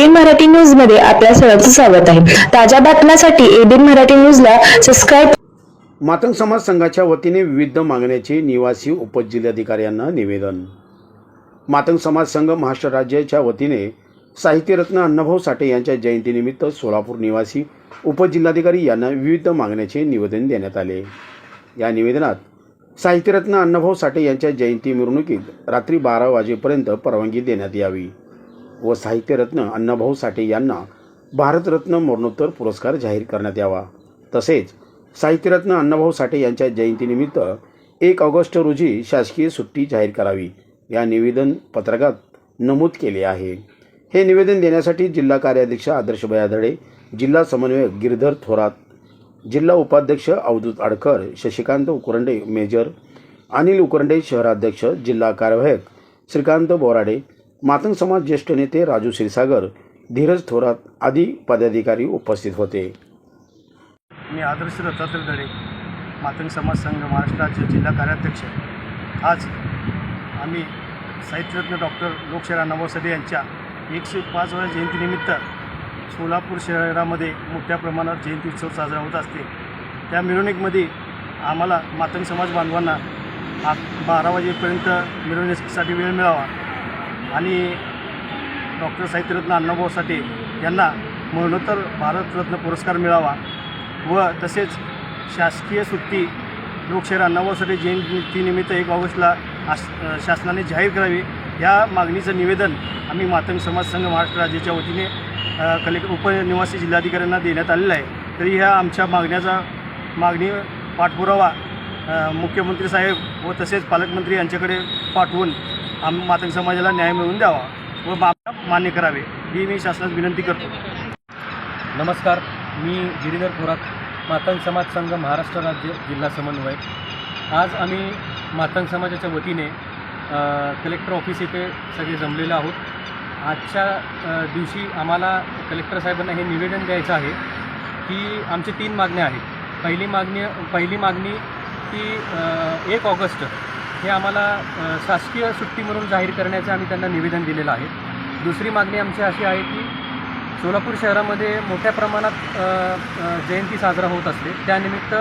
ABN Marathi न्यूजमध्ये आपल्या सर्वांचं स्वागत आहे. ताज्या बातम्यांसाठी एबीएन मराठी न्यूजला सबस्क्राईब मातंग समाज संघाच्या वतीने विविध मागण्याचे निवासी उपजिल्हाधिकाऱ्यांना निवेदन. मातंग समाज संघ महाराष्ट्र राज्याच्या वतीने साहित्यरत्न अण्णाभाऊ साठे यांच्या जयंतीनिमित्त सोलापूर निवासी उपजिल्हाधिकारी यांना विविध मागण्याचे निवेदन देण्यात आले. या निवेदनात साहित्यरत्न अण्णाभाऊ साठे यांच्या जयंती मिरवणुकीत रात्री बारा वाजेपर्यंत परवानगी देण्यात यावी. व साहित्यरत्न अण्णाभाऊ साठे यांना भारतरत्न मरणोत्तर पुरस्कार जाहीर करण्यात यावा. तसेच साहित्यरत्न अण्णाभाऊ साठे यांच्या जयंतीनिमित्त एक ऑगस्ट रोजी शासकीय सुट्टी जाहीर करावी. या निवेदन पत्रकात नमूद केले आहे. हे निवेदन देण्यासाठी जिल्हा कार्याध्यक्ष आदर्श भयाधडे जिल्हा समन्वयक गिरधर थोरात जिल्हा उपाध्यक्ष अवधूत आडकर शशिकांत उकरंडे मेजर अनिल उकरंडे शहराध्यक्ष जिल्हा कार्यवाहक श्रीकांत बोराडे मातंग समाज ज्येष्ठ नेते राजू क्षीरसागर धीरज थोरात आदी पदाधिकारी उपस्थित होते. मी आदर्श दत्तात्रय दळे मातंग समाज संघ महाराष्ट्राचे जिल्हा कार्याध्यक्ष आज आम्ही साहित्यरत्न डॉक्टर लोकशाहीर अण्णाभाऊ यांच्या एकशे पाच वेळा जयंतीनिमित्त सोलापूर शहरामध्ये मोठ्या प्रमाणात जयंती उत्सव साजरा होत असते. त्या मिरवणुकीमध्ये आम्हाला मातंग समाज बांधवांना आ बारा वाजेपर्यंत मिरवणुकीसाठी वेळ मिळावा. आणि डॉक्टर साहित्यरत्न अण्णाभाऊ साठे यांना मरणोत्तर भारतरत्न पुरस्कार मिळावा व तसेच शासकीय सुट्टी लोकशाहीर अण्णाभाऊ साठे जयंतीनिमित्त एक ऑगस्टला आश शासनाने जाहीर करावी या मागणीचं निवेदन आम्ही मातंग समाज संघ महाराष्ट्र राज्याच्या वतीने कलेक्ट कलेक्टर उपनिवासी जिल्हाधिकाऱ्यांना देण्यात आलेला आहे. तरी ह्या आमच्या मागण्याचा मागणी पाठपुरावा मुख्यमंत्री साहेब व तसेच पालकमंत्री यांच्याकडे पाठवून आम मातंग समाजाला न्याय मिळवून द्यावा व बाबा मान्य करावे ही मी शासनास विनंती करतो. नमस्कार मी गिरीधर थोरात मातंग समाज संघ महाराष्ट्र राज्य जिल्हा समन्वय. आज आम्ही मातंग समाजाच्या वतीने कलेक्टर ऑफिस येथे सगळे जमलेलो आहोत. आजच्या दिवशी आम्हाला कलेक्टर साहेबांना हे निवेदन द्यायचं आहे की आमचे तीन मागण्या आहेत. पहिली मागणी पहिली मागणी की एक ऑगस्ट हे आम्हाला शासकीय सुट्टी म्हणून जाहीर करण्याचं आम्ही त्यांना निवेदन दिलेलं आहे. दुसरी मागणी आमची अशी आहे की सोलापूर शहरामध्ये मोठ्या प्रमाणात जयंती साजरा होत असते. त्यानिमित्त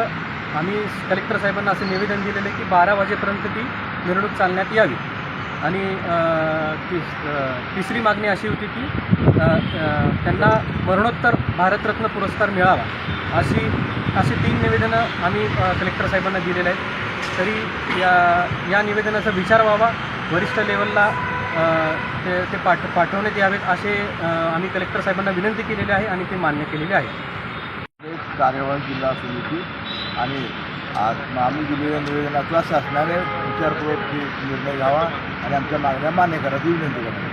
आम्ही कलेक्टर साहेबांना असं निवेदन दिलेलं आहे की बारा वाजेपर्यंत ती मिरवणूक चालण्यात यावी. आणि तिसरी मागणी अशी होती की त्यांना मरणोत्तर भारतरत्न पुरस्कार मिळावा. अशी अशी तीन निवेदनं आम्ही कलेक्टर साहेबांना दिलेले आहेत. तरी या या निवेदनाचा विचार व्हावा. वरिष्ठ लेवलला ते ते पाठ पाठवण्यात यावेत असे आम्ही कलेक्टर साहेबांना विनंती केलेली आहे आणि ते मान्य केलेले आहे. एक कार्यवाही जिल्हा समिती आणि आज आम्ही दिलेल्या निवेदनाचा शासनाने विचारपूर्वक निर्णय घ्यावा आणि आमच्या मागण्या मान्य करायची विनंती करावी